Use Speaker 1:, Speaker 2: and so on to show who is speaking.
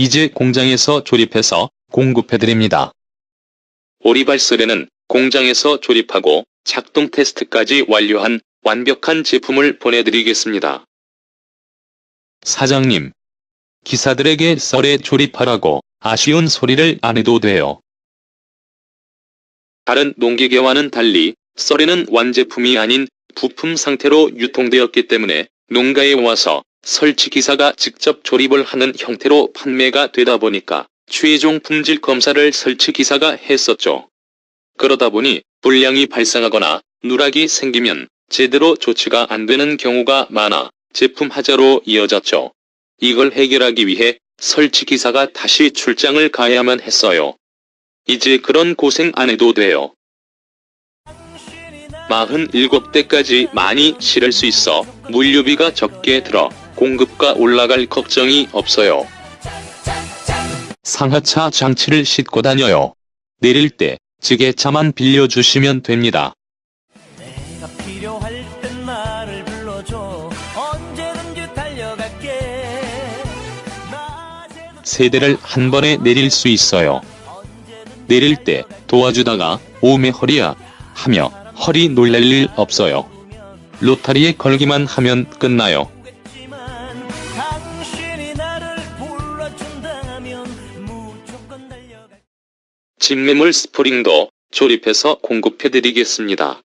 Speaker 1: 이제 공장에서 조립해서 공급해드립니다. 오리발 썰에는 공장에서 조립하고 작동 테스트까지 완료한 완벽한 제품을 보내드리겠습니다. 사장님, 기사들에게 썰에 조립하라고 아쉬운 소리를 안 해도 돼요. 다른 농기계와는 달리 썰에는 완제품이 아닌 부품 상태로 유통되었기 때문에 농가에 와서 설치 기사가 직접 조립을 하는 형태로 판매가 되다 보니까 최종 품질 검사를 설치 기사가 했었죠. 그러다 보니 불량이 발생하거나 누락이 생기면 제대로 조치가 안 되는 경우가 많아 제품 하자로 이어졌죠. 이걸 해결하기 위해 설치 기사가 다시 출장을 가야만 했어요. 이제 그런 고생 안 해도 돼요. 47대까지 많이 실을 수 있어 물류비가 적게 들어 공급가 올라갈 걱정이 없어요. 상하차 장치를 싣고 다녀요. 내릴 때 지게차만 빌려주시면 됩니다.
Speaker 2: 내가 필요할 땐 나를 불러줘 언제든지 달려갈게
Speaker 1: 세대를 한 번에 내릴 수 있어요. 내릴 때 도와주다가 오메 허리야 하며 허리 놀랄 일 없어요. 로타리에 걸기만 하면 끝나요. 진매물 스프링도 조립해서 공급해드리겠습니다.